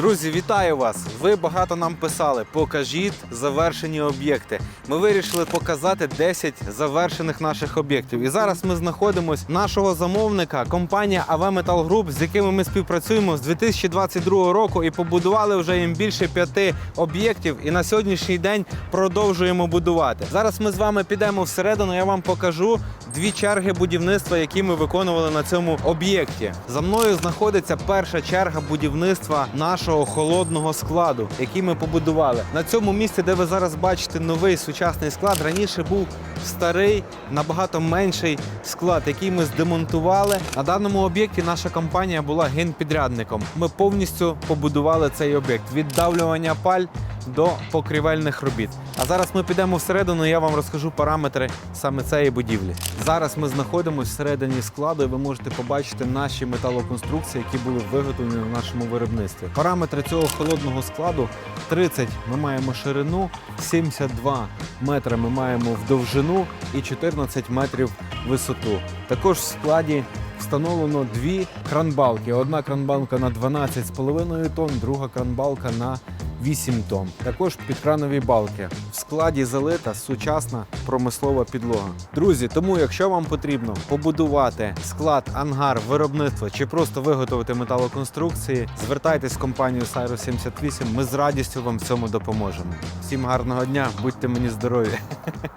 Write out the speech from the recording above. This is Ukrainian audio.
Друзі, вітаю вас! Ви багато нам писали. Покажіть завершені об'єкти. Ми вирішили показати 10 завершених наших об'єктів. І зараз ми знаходимося нашого замовника, компанія АВ Metal Group, з якими ми співпрацюємо з 2022 року і побудували вже їм більше п'яти об'єктів. І на сьогоднішній день продовжуємо будувати. Зараз ми з вами підемо всередину. Я вам покажу дві черги будівництва, які ми виконували на цьому об'єкті. За мною знаходиться перша черга будівництва нашого холодного складу, який ми побудували. На цьому місці, де ви зараз бачите новий сучасний склад, раніше був старий, набагато менший склад, який ми здемонтували. На даному об'єкті наша компанія була генпідрядником. Ми повністю побудували цей об'єкт від давлювання паль до покрівельних робіт. Зараз ми підемо всередину. і Я вам розкажу параметри саме цієї будівлі. Зараз ми знаходимося всередині складу, і ви можете побачити наші металоконструкції, які були виготовлені в нашому виробництві. Параметри цього холодного складу 30 ми маємо ширину, 72 метри ми маємо в довжину і 14 метрів висоту. Також в складі встановлено дві кранбалки. Одна кранбалка на 12,5 тонн, друга кранбалка на 8 тонн. Також підкранові балки. В складі залита сучасна промислова підлога. Друзі, тому якщо вам потрібно побудувати склад, ангар, виробництво чи просто виготовити металоконструкції, звертайтесь в компанію Сайро 78. Ми з радістю вам в цьому допоможемо. Всім гарного дня, будьте мені здорові!